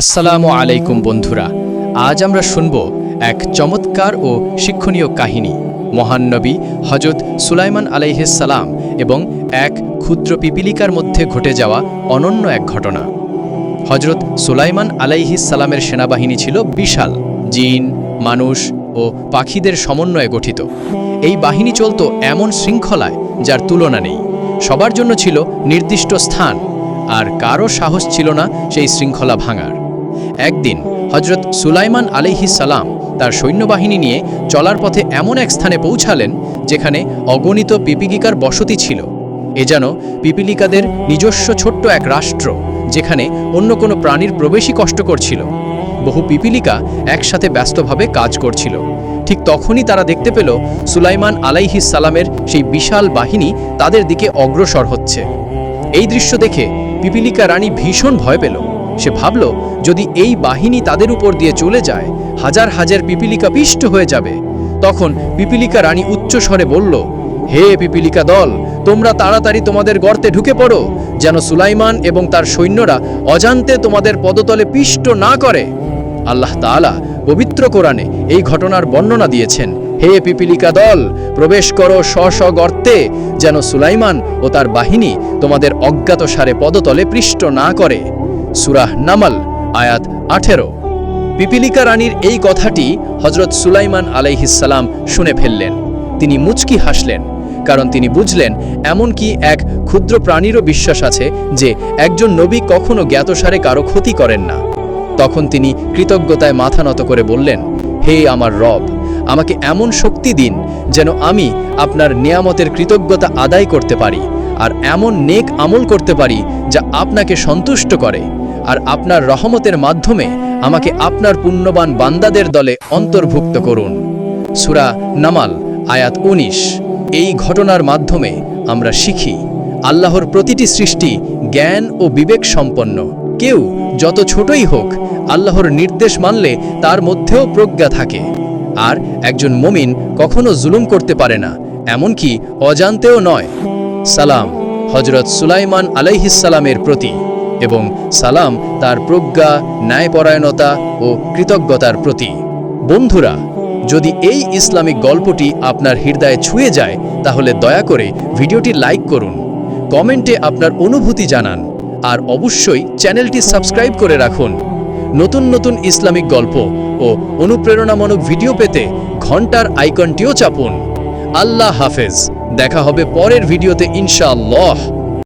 আসসালামু আলাইকুম বন্ধুরা, আজ আমরা শুনব এক চমৎকার ও শিক্ষণীয় কাহিনী। মহান নবী হজরত সুলাইমান আলাইহিসালাম এবং এক ক্ষুদ্র পিপিলিকার মধ্যে ঘটে যাওয়া অনন্য এক ঘটনা। হজরত সুলাইমান আলাইহিসালামের সেনাবাহিনী ছিল বিশাল, জিন, মানুষ ও পাখিদের সমন্বয়ে গঠিত। এই বাহিনী চলত এমন শৃঙ্খলায় যার তুলনা নেই। সবার জন্য ছিল নির্দিষ্ট স্থান, আর কারও সাহস ছিল না সেই শৃঙ্খলা ভাঙার। একদিন হজরত সুলাইমান আলাইহিস সালাম তার সৈন্যবাহিনী নিয়ে চলার পথে এমন এক স্থানে পৌঁছালেন যেখানে অগণিত পিপিলিকার বসতি ছিল। এ যেন পিপিলিকাদের নিজস্ব ছোট্ট এক রাষ্ট্র, যেখানে অন্য কোনো প্রাণীর প্রবেশই কষ্টকর ছিল। বহু পিপিলিকা একসাথে ব্যস্তভাবে কাজ করছিল। ঠিক তখনই তারা দেখতে পেল সুলাইমান আলাইহিস সালামের সেই বিশাল বাহিনী তাদের দিকে অগ্রসর হচ্ছে। এই দৃশ্য দেখে পিপিলিকা রানী ভীষণ ভয় পেল। সে ভাবল, যদি এই বাহিনী তাদের উপর দিয়ে চলে যায়, হাজার হাজার পিপিলিকা পিষ্ট হয়ে যাবে। তখন পিপিলিকা রানী উচ্চ স্বরে বলল, হে পিপিলিকা দল, তোমরা তাড়াতাড়ি তোমাদের গর্তে ঢুকে পড়ো, যেন সুলাইমান এবং তার সৈন্যরা অজান্তে তোমাদের পদতলে পিষ্ট না করে। আল্লাহ তাআলা পবিত্র কোরআনে এই ঘটনার বর্ণনা দিয়েছেন, হে পিপিলিকা দল, প্রবেশ করো স্ব স্ব গর্তে, যেন সুলাইমান ও তার বাহিনী তোমাদের অজ্ঞাতসারে পদতলে পৃষ্ট না করে। সুরাহ নামাল, আয়াত আঠেরো। পিপিলিকা রানীর এই কথাটি হজরত সুলাইমান আলাইহিসাল্লাম শুনে ফেললেন। তিনি মুচকি হাসলেন, কারণ তিনি বুঝলেন, এমনকি এক ক্ষুদ্র প্রাণীরও বিশ্বাস আছে যে একজন নবী কখনো জ্ঞাতসারে কারও ক্ষতি করেন না। তখন তিনি কৃতজ্ঞতায় মাথা নত করে বললেন, হে আমার রব, আমাকে এমন শক্তি দিন যেন আমি আপনার নিয়ামতের কৃতজ্ঞতা আদায় করতে পারি, আর এমন নেক আমল করতে পারি যা আপনাকে সন্তুষ্ট করে। আর আপনার রহমতের মাধ্যমে আমাকে আপনার পুণ্যবান বান্দাদের দলে অন্তর্ভুক্ত করুন। সুরা নামাল, আয়াত উনিশ। এই ঘটনার মাধ্যমে আমরা শিখি, আল্লাহর প্রতিটি সৃষ্টি জ্ঞান ও বিবেক সম্পন্ন। কেউ যত ছোটই হোক, আল্লাহর নির্দেশ মানলে তার মধ্যেও প্রজ্ঞা থাকে। আর একজন মমিন কখনো জুলুম করতে পারে না, এমনকি অজান্তেও নয়। সালাম হজরত সুলাইমান আলাইহিসালামের প্রতি। এবং সালাম তার প্রজ্ঞা, ন্যায়পরায়ণতা ও কৃতজ্ঞতার প্রতি বন্ধুরা, যদি এই ইসলামিক গল্পটি আপনার হৃদয়ে ছুঁয়ে যায়, তাহলে দয়া করে ভিডিওটি লাইক করুন, কমেন্টে আপনার অনুভূতি জানান, আর অবশ্যই চ্যানেলটি সাবস্ক্রাইব করে রাখুন। নতুন নতুন ইসলামিক গল্প ও অনুপ্রেরণামূলক ভিডিও পেতে ঘণ্টার আইকনটিও চাপুন। আল্লাহ হাফেজ, দেখা হবে পরের ভিডিওতে ইনশাআল্লাহ।